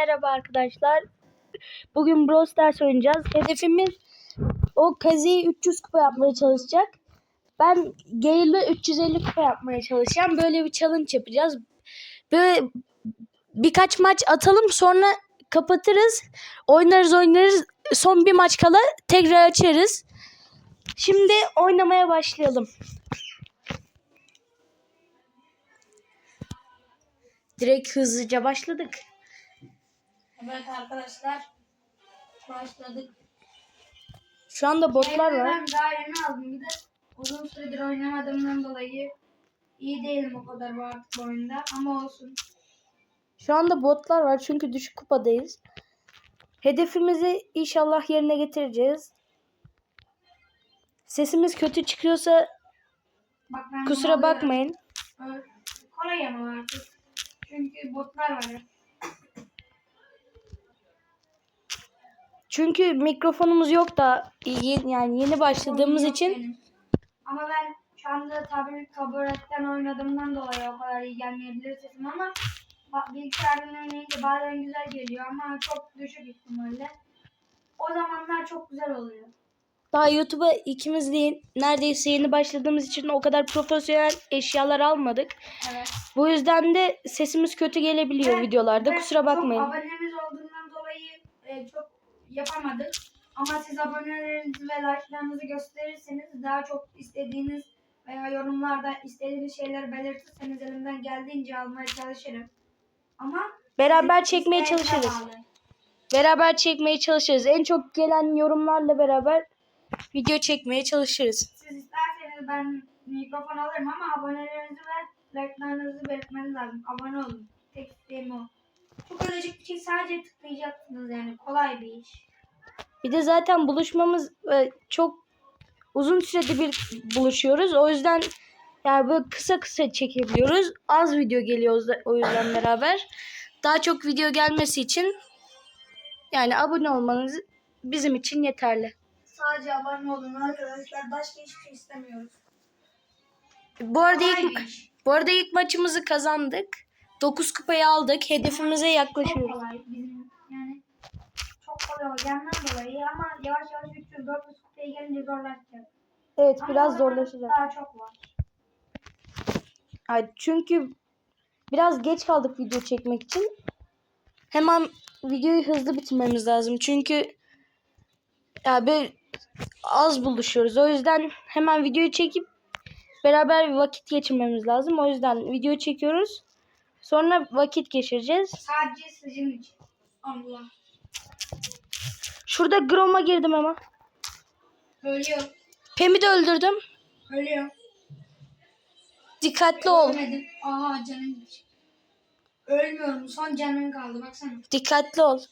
merhaba arkadaşlar. Bugün Brawl Stars oynayacağız. Hedefimiz o Kazi'yi 300 kupa yapmaya çalışacak. Ben Gale'ı 350 kupa yapmaya çalışacağım. Böyle bir challenge yapacağız. Böyle birkaç maç atalım sonra kapatırız. Oynarız oynarız. Son bir maç kala tekrar açarız. Şimdi oynamaya başlayalım. Direkt hızlıca başladık. Evet arkadaşlar başladık. Şu anda botlar var. Ben daha yeni aldım bir de uzun süredir oynamadığımdan dolayı iyi değilim o kadar bu artık bu oyunda ama olsun. Şu anda botlar var çünkü düşük kupadayız. Hedefimizi inşallah yerine getireceğiz. Sesimiz kötü çıkıyorsa Bak kusura bakmayın. Kolay ama artık. Çünkü botlar var. Çünkü mikrofonumuz yok da yeni, yani yeni başladığımız yok için benim. Ama ben şu anda tabii taburetten oynadığımdan dolayı o kadar iyi gelmeyebilir sesim ama ba- bilgisayardan oynayınca bazen güzel geliyor ama çok düşük ihtimalle. O zamanlar çok güzel oluyor. daha YouTube'a ikimiz de neredeyse yeni başladığımız için o kadar profesyonel eşyalar almadık. Evet. Bu yüzden de sesimiz kötü gelebiliyor Ve- videolarda. ve Kusura bakmayın. Çok abonemiz olduğundan dolayı e, çok yapamadık. Ama siz abonelerinizi ve like'larınızı gösterirseniz daha çok istediğiniz veya yorumlarda istediğiniz şeyleri belirtirseniz elimden geldiğince almaya çalışırım. Ama Beraber çekmeye çalışırız. bağlı. Beraber çekmeye çalışırız. En çok gelen yorumlarla beraber video çekmeye çalışırız. Siz isterseniz ben mikrofon alırım ama abonelerinizi ve like'larınızı belirtmeniz lazım. Abone olun. Tek isteğim o. Çok bir şey sadece tıklayacaksınız yani kolay bir iş. Bir de zaten buluşmamız e, çok uzun süredir bir buluşuyoruz. O yüzden yani böyle kısa kısa çekebiliyoruz. Az video geliyor o yüzden- beraber. Daha çok video gelmesi için yani abone olmanız bizim için yeterli. Sadece abone olun arkadaşlar. Başka hiçbir şey istemiyoruz. Bu arada Kolay ilk, bu arada ilk maçımızı kazandık. 9 kupayı aldık. Hedefimize Çok yaklaşıyoruz. kolay bizim yani çok kolay olacağından dolayı ama yavaş yavaş 300-400 kupaya gelince zorlaşacak. Evet Ama biraz o zorlaşacak. Daha çok var. Ay, çünkü biraz geç kaldık video çekmek için. Hemen videoyu hızlı bitirmemiz lazım. Çünkü ya böyle az buluşuyoruz. O yüzden hemen videoyu çekip beraber vakit geçirmemiz lazım. O yüzden video çekiyoruz. Sonra vakit geçireceğiz. Sadece sizin için. Allah. Şurada Grom'a girdim ama. Ölüyor. Pem'i de öldürdüm. Ölüyor. Dikkatli ol. Ölmedim. Aha canım gidecek. Ölmüyorum. Son canım kaldı. Baksana. Dikkatli ol.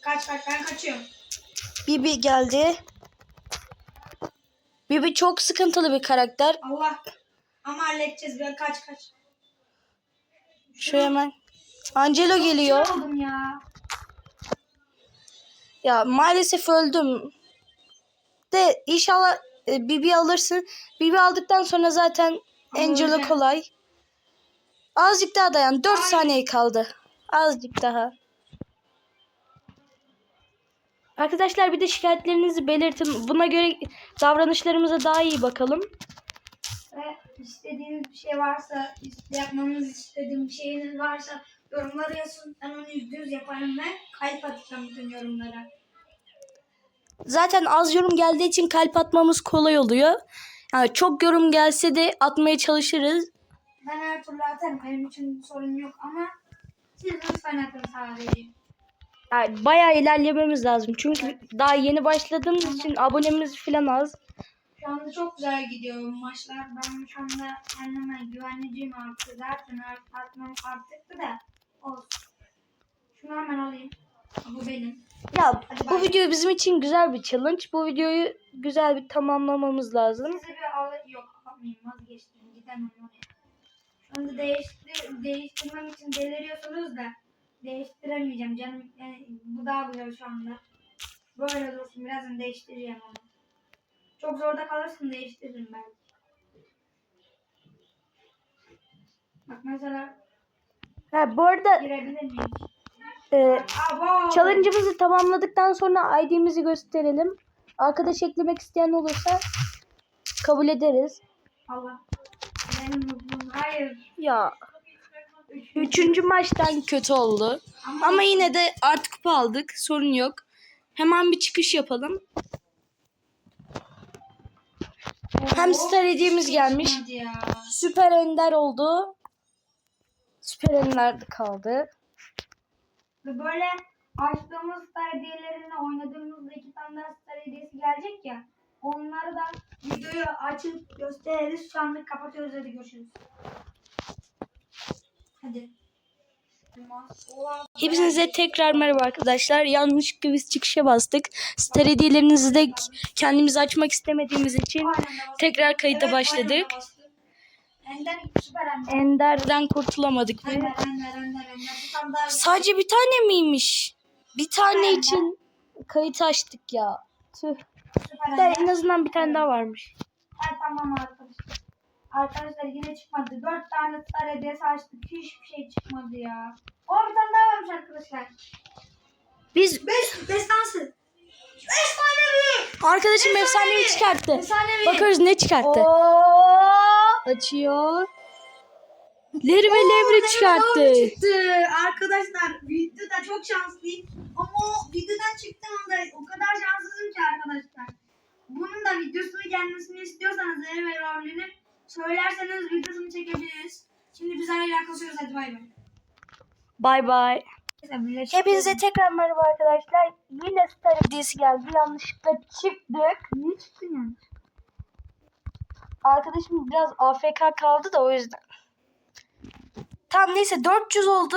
Kaç kaç ben kaçıyorum. Bibi geldi. Bibi çok sıkıntılı bir karakter. Allah. Ama halledeceğiz. Ben kaç kaç. Şu hemen. Angelo geliyor. Oldum ya? Ya maalesef öldüm. De inşallah e, Bibi alırsın. Bibi aldıktan sonra zaten Angelo kolay. Azıcık daha dayan. 4 Ay. saniye kaldı. Azıcık daha. Arkadaşlar bir de şikayetlerinizi belirtin. Buna göre davranışlarımıza daha iyi bakalım. Ve istediğiniz bir şey varsa, yapmamız istediğim bir şeyiniz varsa yorumlara yazın. Ben onu yüzde yüz yaparım ve kalp atacağım bütün yorumlara. Zaten az yorum geldiği için kalp atmamız kolay oluyor. Yani çok yorum gelse de atmaya çalışırız. Ben her türlü atarım. Benim için sorun yok ama siz lütfen atın sadece. Yani bayağı ilerlememiz lazım. Çünkü daha yeni başladığımız için abonemiz falan az. Şu anda çok güzel gidiyor maçlar. Ben şu anda kendime güvenliciyim artık. Zaten art, artmam arttı da olsun. Şunu hemen alayım. Bu benim. Ya Hadi bu bay. video bizim için güzel bir challenge. Bu videoyu güzel bir tamamlamamız lazım. Size bir al yok yapmayayım vazgeçtim. Gidemem oraya. Şu anda değiştir, değiştirmem için deliriyorsunuz da değiştiremeyeceğim canım. Yani bu daha güzel şu anda. Böyle dursun birazdan değiştireceğim onu. Çok zorda kalırsın değiştiririm belki. Bak mesela Ha, bu arada Girebilir miyim? e, Abo. challenge'ımızı tamamladıktan sonra ID'mizi gösterelim. Arkadaş eklemek isteyen olursa kabul ederiz. Allah. Benim mutluluğum. Hayır. Ya üçüncü maçtan kötü oldu. Ama yine de artık kupa aldık. Sorun yok. Hemen bir çıkış yapalım. Hem star hediyemiz gelmiş. Süper Ender oldu. Süper Ender kaldı. Ve böyle açtığımız star hediyelerini oynadığımızda iki tane daha star hediyesi gelecek ya. Onları da videoyu açıp gösteririz. Şu anlık kapatıyoruz. Hadi görüşürüz. Hadi. Hepinize tekrar merhaba arkadaşlar. Yanlışlıkla biz çıkışa bastık. Star hediyelerinizi de kendimiz açmak istemediğimiz için tekrar kayıta başladık. Ender süper Ender. Ender'den kurtulamadık. Ender, Ender, Ender, Ender. Bir tane daha. Sadece bir tane miymiş? Bir tane için kayıt açtık ya. Tüh. En azından bir tane daha varmış. Ha, tamam arkadaşlar. Arkadaşlar yine çıkmadı. Dört tane star hediyesi açtık. Hiçbir şey çıkmadı ya. O bir tane daha varmış arkadaşlar. Biz Beş, destansı. Beş tane mi? arkadaşım efsanevi çıkarttı. Efsanevi. Bakarız ne çıkarttı. Açıyor. Leri ve Levri çıkarttı. çıktı. Arkadaşlar videoda çok şanslıyım. Ama o videodan çıktığım anda o kadar şanssızım ki arkadaşlar. Bunun da videosunu gelmesini istiyorsanız Eri ve söylerseniz videosunu çekebiliriz. Şimdi biz arayla kasıyoruz hadi bay bay. Bay bay. Hepinize tekrar merhaba arkadaşlar. Yine star hediyesi geldi. Yanlışlıkla çıktık. Ne çıktı yani? Arkadaşım biraz AFK kaldı da o yüzden. Tamam neyse 400 oldu.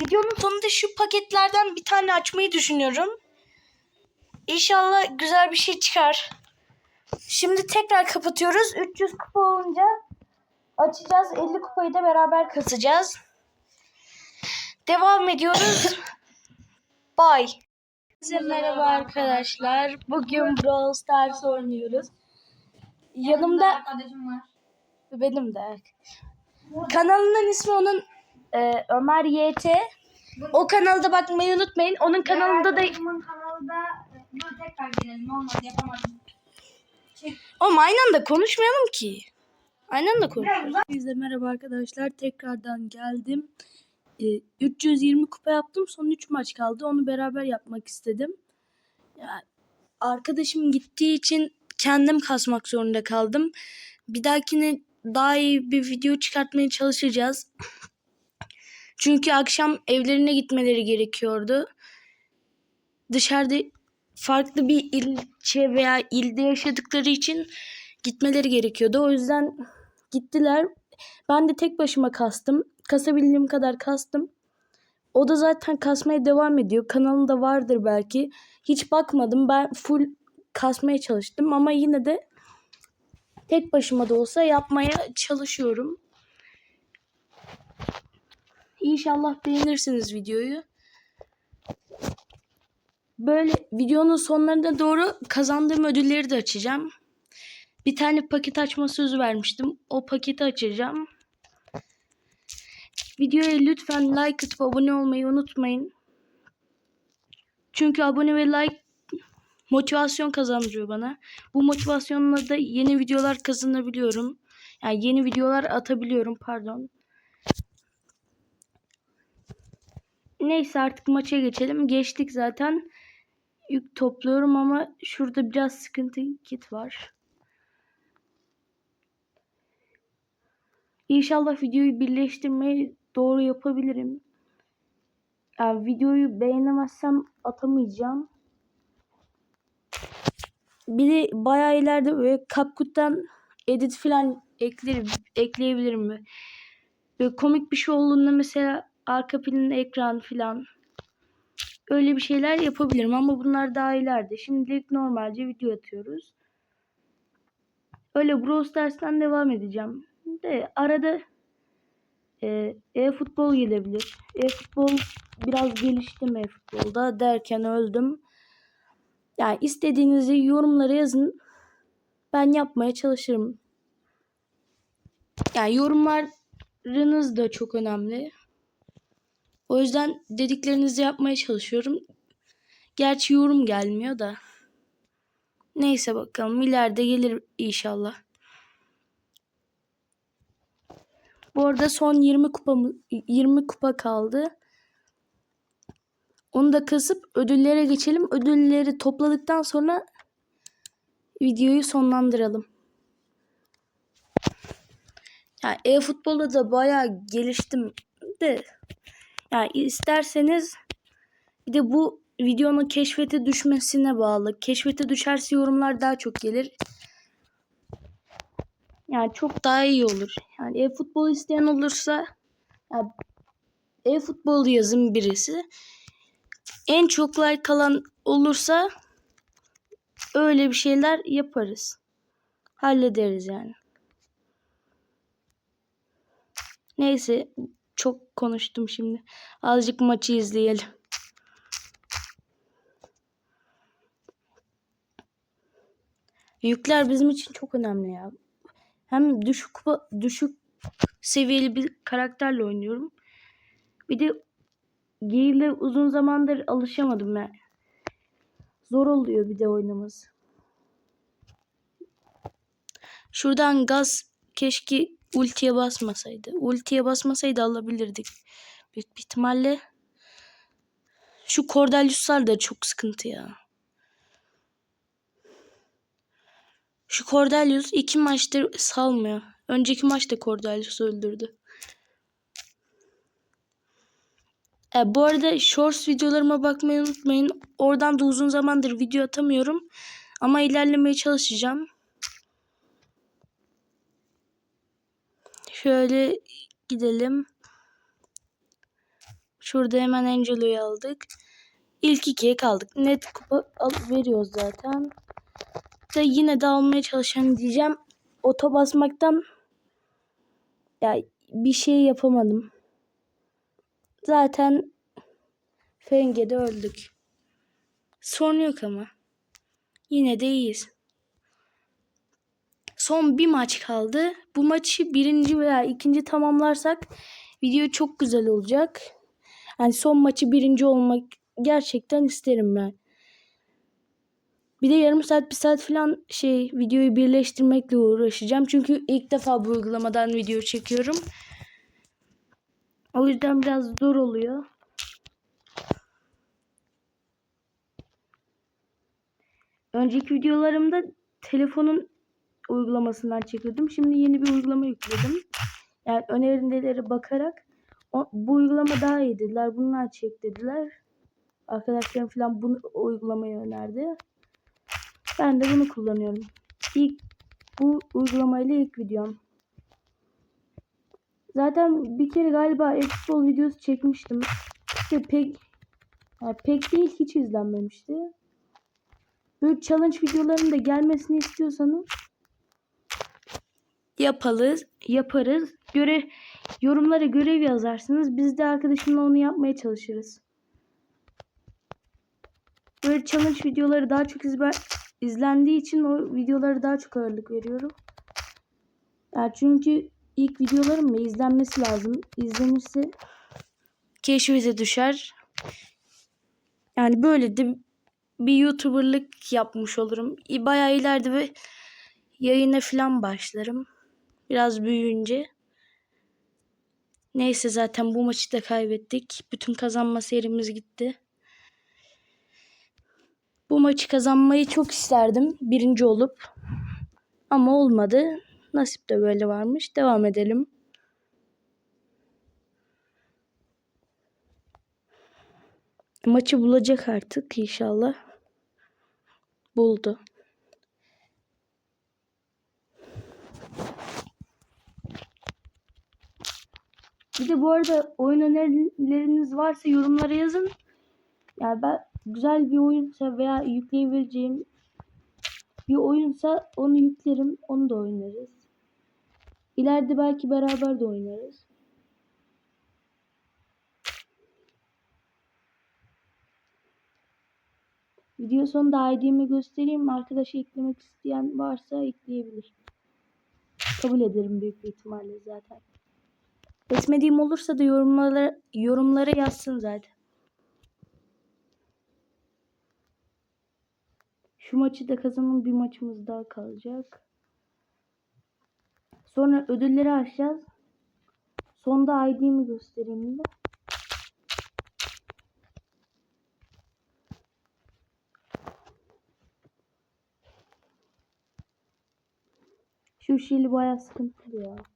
Videonun sonunda şu paketlerden bir tane açmayı düşünüyorum. İnşallah güzel bir şey çıkar. Şimdi tekrar kapatıyoruz. 300 kupa olunca açacağız. 50 kupayı da beraber kasacağız. Devam ediyoruz. Bye. Merhaba arkadaşlar. Bugün Brawl Stars oynuyoruz. Yanımda arkadaşım var. benim de. Kanalının ismi onun e, Ömer YT. O kanalda bakmayı unutmayın. Onun kanalında da Arkadaşımın kanalda dur tekrar girelim olmadı yapamadım. Oğlum aynı anda konuşmayalım ki. Aynı anda uzak. Herkese merhaba arkadaşlar. Tekrardan geldim. Ee, 320 kupa yaptım. Son 3 maç kaldı. Onu beraber yapmak istedim. Ya, arkadaşım gittiği için kendim kasmak zorunda kaldım. Bir dahakine daha iyi bir video çıkartmaya çalışacağız. Çünkü akşam evlerine gitmeleri gerekiyordu. Dışarıda farklı bir ilçe veya ilde yaşadıkları için gitmeleri gerekiyordu. O yüzden gittiler. Ben de tek başıma kastım. Kasabildiğim kadar kastım. O da zaten kasmaya devam ediyor. Kanalında vardır belki. Hiç bakmadım. Ben full kasmaya çalıştım ama yine de tek başıma da olsa yapmaya çalışıyorum. İnşallah beğenirsiniz videoyu. Böyle videonun sonlarına doğru kazandığım ödülleri de açacağım. Bir tane paket açma sözü vermiştim. O paketi açacağım. Videoya lütfen like atıp abone olmayı unutmayın. Çünkü abone ve like motivasyon kazandırıyor bana. Bu motivasyonla da yeni videolar kazanabiliyorum. Yani yeni videolar atabiliyorum pardon. Neyse artık maça geçelim. Geçtik zaten. Yük topluyorum ama şurada biraz sıkıntı kit var. İnşallah videoyu birleştirmeyi doğru yapabilirim. Yani videoyu beğenemezsem atamayacağım. Bir de bayağı ileride böyle CapCut'tan edit falan eklerim, ekleyebilirim. Böyle komik bir şey olduğunda mesela arka planın ekran falan öyle bir şeyler yapabilirim ama bunlar daha ileride. Şimdilik normalce video atıyoruz. Öyle Brawl Stars'tan devam edeceğim. De arada e, e-futbol gelebilir. E-futbol biraz geliştim e-futbolda derken öldüm. Yani istediğinizi yorumlara yazın. Ben yapmaya çalışırım. Yani yorumlarınız da çok önemli. O yüzden dediklerinizi yapmaya çalışıyorum. Gerçi yorum gelmiyor da. Neyse bakalım ileride gelir inşallah. Bu arada son 20 kupamı 20 kupa kaldı. Onu da kasıp ödüllere geçelim. Ödülleri topladıktan sonra videoyu sonlandıralım. Yani e-futbolda da bayağı geliştim de yani isterseniz bir de bu videonun keşfete düşmesine bağlı. Keşfete düşerse yorumlar daha çok gelir. Yani çok daha iyi olur. Yani e-futbol isteyen olursa e-futbol yazın birisi. En çok like alan olursa öyle bir şeyler yaparız. Hallederiz yani. Neyse çok konuştum şimdi. Azıcık maçı izleyelim. Yükler bizim için çok önemli ya. Hem düşük düşük seviyeli bir karakterle oynuyorum. Bir de Gale'le uzun zamandır alışamadım yani. Zor oluyor bir de oynaması. Şuradan gaz keşke ultiye basmasaydı. Ultiye basmasaydı alabilirdik. Büyük bir ihtimalle. Şu Cordelius'lar da çok sıkıntı ya. Şu Cordelius iki maçtır salmıyor. Önceki maçta Cordelius öldürdü. E, bu arada Shorts videolarıma bakmayı unutmayın. Oradan da uzun zamandır video atamıyorum. Ama ilerlemeye çalışacağım. Şöyle gidelim. Şurada hemen Angelo'yu aldık. İlk ikiye kaldık. Net kupa al- veriyoruz zaten. Da yine de almaya çalışan diyeceğim. Oto basmaktan ya bir şey yapamadım. Zaten Fenge'de öldük. Sorun yok ama. Yine de iyiyiz. Son bir maç kaldı. Bu maçı birinci veya ikinci tamamlarsak video çok güzel olacak. Yani son maçı birinci olmak gerçekten isterim ben. Bir de yarım saat bir saat falan şey videoyu birleştirmekle uğraşacağım. Çünkü ilk defa bu uygulamadan video çekiyorum. O yüzden biraz zor oluyor. Önceki videolarımda telefonun uygulamasından çekiyordum. Şimdi yeni bir uygulama yükledim. Yani önerileri bakarak o, bu uygulama daha iyi dediler. Bunlar çek dediler. Arkadaşlarım falan bu uygulamayı önerdi. Ben de bunu kullanıyorum. İlk bu uygulamayla ilk videom. Zaten bir kere galiba e-futbol videosu çekmiştim. İşte pek yani pek değil hiç izlenmemişti. Böyle challenge videolarının da gelmesini istiyorsanız yapalız, yaparız. Göre yorumlara görev yazarsınız. Biz de arkadaşımla onu yapmaya çalışırız. Böyle challenge videoları daha çok izler, izlendiği için o videolara daha çok ağırlık veriyorum. Ya çünkü ilk videolarım ya izlenmesi lazım. İzlenirse keşfete düşer. Yani böyle de bir YouTuber'lık yapmış olurum. Bayağı ileride ve yayına falan başlarım. Biraz büyüyünce. Neyse zaten bu maçı da kaybettik. Bütün kazanma serimiz gitti. Bu maçı kazanmayı çok isterdim. Birinci olup. Ama olmadı. Nasip de böyle varmış. Devam edelim. Maçı bulacak artık inşallah. Buldu. Bu arada oyun önerileriniz varsa yorumlara yazın. Yani ben güzel bir oyunsa veya yükleyebileceğim bir oyunsa onu yüklerim. Onu da oynarız. İleride belki beraber de oynarız. Video sonunda ID'mi göstereyim. Arkadaşı eklemek isteyen varsa ekleyebilir. Kabul ederim büyük bir ihtimalle zaten. Kesmediğim olursa da yorumlara, yorumlara yazsın zaten. Şu maçı da kazanın bir maçımız daha kalacak. Sonra ödülleri açacağız. Sonda ID'mi göstereyim de. Şu şili bayağı sıkıntılı ya.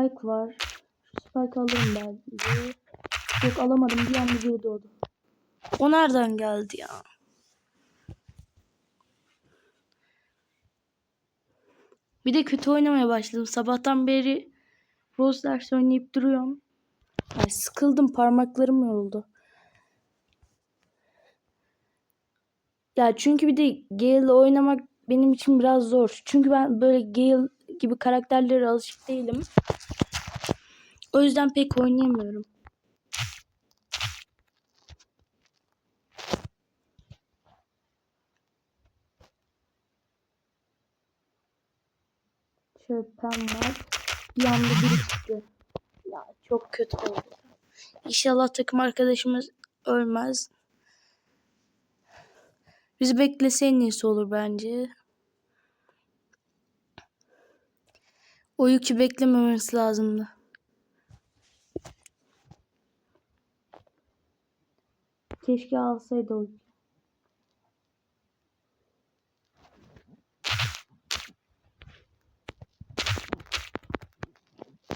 Spike var. Şu Spike alırım bence. Yok alamadım. Bir anda biri doğdu. O nereden geldi ya? Bir de kötü oynamaya başladım. Sabahtan beri Rose ders oynayıp duruyorum. Ay sıkıldım. Parmaklarım yoruldu. Ya çünkü bir de Gale'le oynamak benim için biraz zor. Çünkü ben böyle Gale gibi karakterlere alışık değilim. O yüzden pek oynayamıyorum. Pem var. Bir anda biri çıktı. Ya çok kötü oldu. İnşallah takım arkadaşımız ölmez. Bizi beklese en iyisi olur bence. O yükü beklememesi lazımdı. Keşke alsaydı o yükü.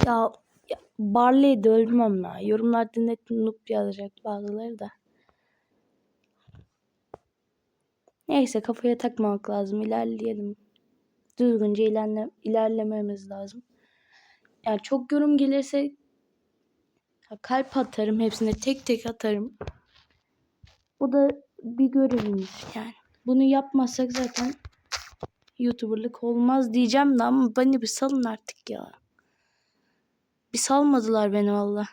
Ya, ya Barley'i de ölmem ya. Yorumlarda net noob yazacak bazıları da. Neyse kafaya takmamak lazım. İlerleyelim. Düzgünce ilerle, ilerlememiz lazım. Yani çok yorum gelirse kalp atarım hepsine tek tek atarım. Bu da bir görevimiz yani. Bunu yapmazsak zaten YouTuber'lık olmaz diyeceğim de ama beni bir salın artık ya. Bir salmadılar beni valla.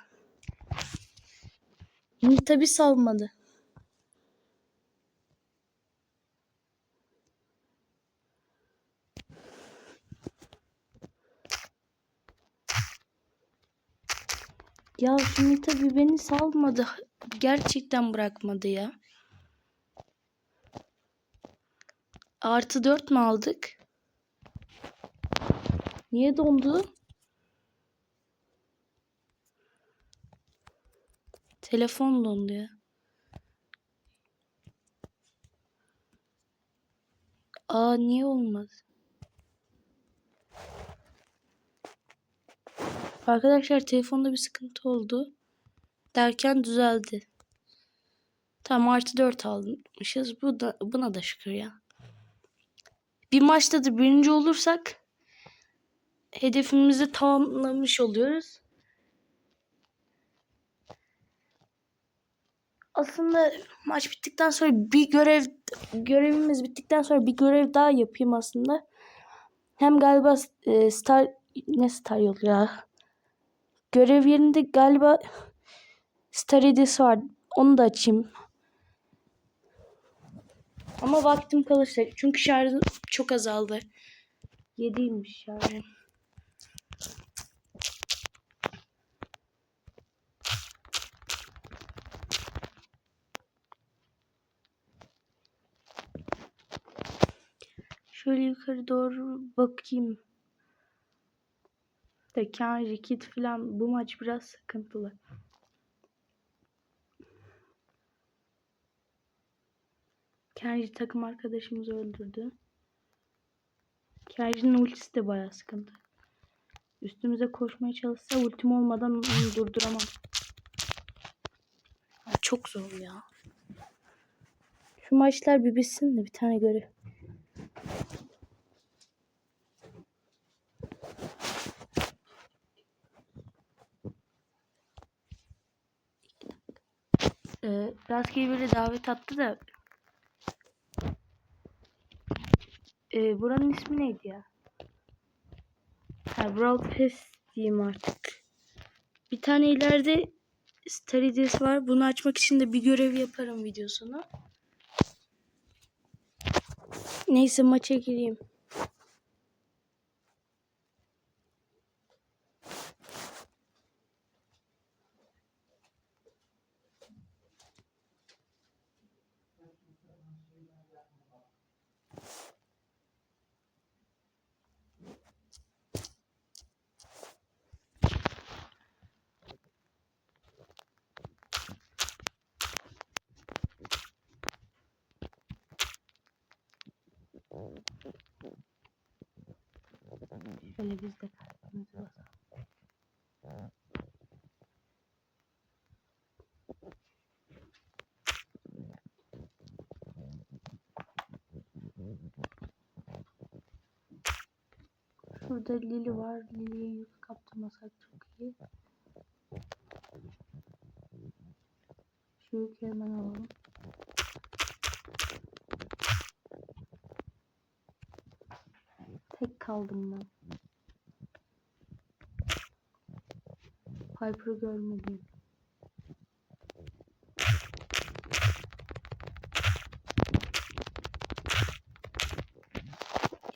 Nita bir salmadı. Ya şimdi tabii beni salmadı. Gerçekten bırakmadı ya. Artı dört mü aldık? Niye dondu? Telefon dondu ya. Aa niye olmaz? Arkadaşlar telefonda bir sıkıntı oldu. Derken düzeldi. Tamam artı 4 almışız. Bu da, buna da şükür ya. Bir maçta da birinci olursak hedefimizi tamamlamış oluyoruz. Aslında maç bittikten sonra bir görev görevimiz bittikten sonra bir görev daha yapayım aslında. Hem galiba e, star ne star yolu ya. Görev yerinde galiba star hediyesi var. Onu da açayım. Ama vaktim kalırsa. Çünkü şarjım çok azaldı. 7'ymiş şarjım. Şöyle yukarı doğru bakayım. Tekan, Rikit falan bu maç biraz sıkıntılı. Kenji takım arkadaşımızı öldürdü. Kenji'nin ultisi de bayağı sıkıntı. Üstümüze koşmaya çalışsa ultim olmadan onu durduramam. Çok zor ya. Şu maçlar bir bitsin de bir tane görev. Ee, rastgele böyle davet attı da ee, buranın ismi neydi ya? Ha, Brawl Pass diyeyim artık. Bir tane ileride Star Hediyesi var. Bunu açmak için de bir görev yaparım videosunu. Neyse maça gireyim. Şöyle biz de kalbimizi basalım. Şurada Lili var. Lili'ye yük kaptırmasak çok iyi. Şu yükü hemen alalım. Tek kaldım ben. Piper'ı görmedim.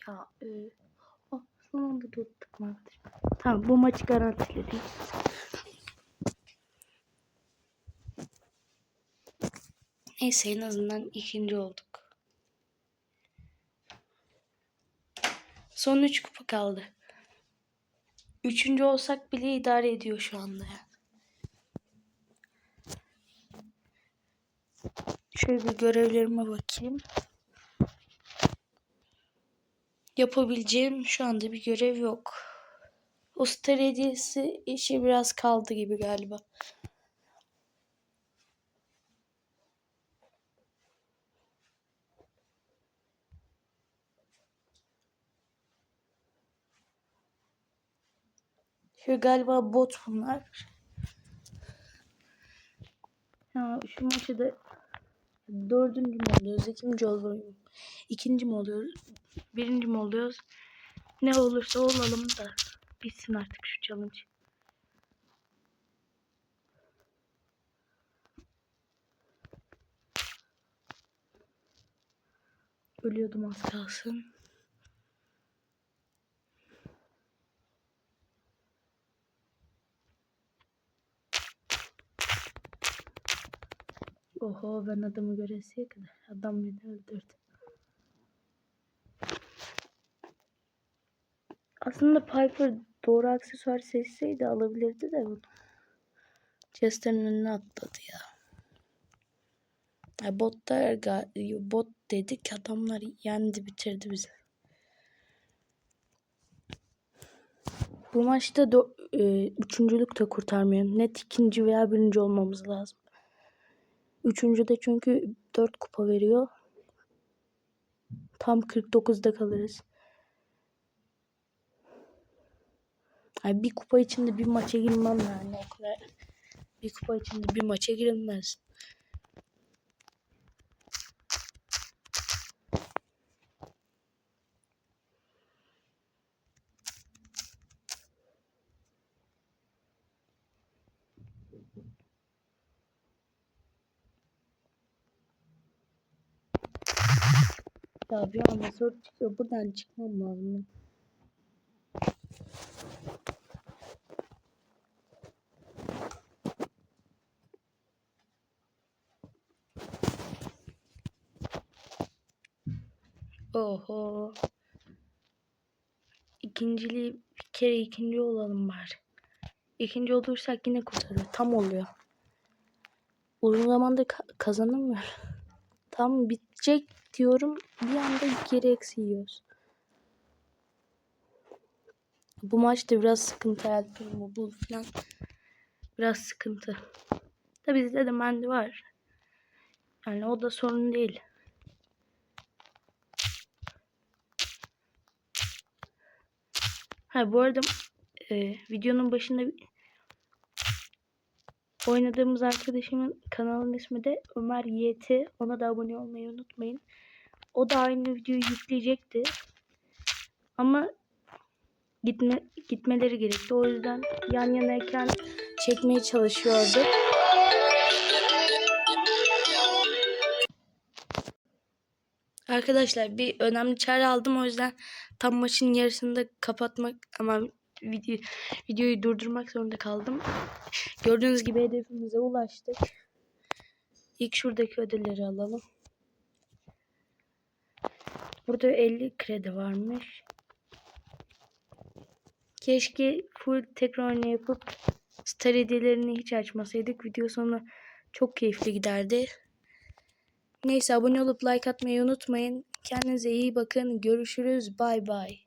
Ya e, oh, son anda tuttuk arkadaşlar. Tamam bu maçı garantiledik. Neyse en azından ikinci olduk. Son 3 kupa kaldı. Üçüncü olsak bile idare ediyor şu anda. Şöyle bir görevlerime bakayım. Yapabileceğim şu anda bir görev yok. Hediyesi işi biraz kaldı gibi galiba. Şu galiba bot bunlar. Ya şu maçı da dördüncü mü oluyoruz? ikinci oluyoruz. İkinci mi oluyoruz? Birinci mi oluyoruz? Ne olursa olalım da bitsin artık şu challenge. Ölüyordum az kalsın. Oho ben adamı göresiye kadar. Adam beni öldürdü. Aslında Piper doğru aksesuar seçseydi alabilirdi de bunu. Chester'ın önüne atladı ya. ya bot, der, ga- bot dedik adamlar yendi bitirdi bizi. Bu maçta do- e, üçüncülük de kurtarmıyor. Net ikinci veya birinci olmamız lazım. Üçüncü de çünkü 4 kupa veriyor. Tam 49'da kalırız. Ay bir kupa içinde bir maça girmem yani o kadar. Bir kupa içinde bir maça girilmez. Ya bir anda soru çıkıyor. Buradan çıkmam lazım. Oho. İkinciliği bir kere ikinci olalım bari. İkinci olursak yine kurtarıyor. Tam oluyor. Uzun zamandır ka- kazanamıyor. Tam bitecek diyorum. Bir anda geri eksi yiyoruz. Bu maçta biraz sıkıntı Alpin Mobile falan. Biraz sıkıntı. Tabi bizde de Mendy var. Yani o da sorun değil. Ha bu arada e, videonun başında oynadığımız arkadaşımın kanalının ismi de Ömer YT. Ona da abone olmayı unutmayın. O da aynı videoyu yükleyecekti. Ama gitme gitmeleri gerekti. O yüzden yan yana ekran çekmeye çalışıyordu. Arkadaşlar bir önemli çağrı aldım o yüzden tam maçın yarısında kapatmak ama video, videoyu durdurmak zorunda kaldım. Gördüğünüz gibi hedefimize ulaştık. İlk şuradaki ödülleri alalım. Burada 50 kredi varmış. Keşke full tekrar oyunu yapıp star hiç açmasaydık. Video sonu çok keyifli giderdi. Neyse abone olup like atmayı unutmayın. Kendinize iyi bakın. Görüşürüz. Bay bay.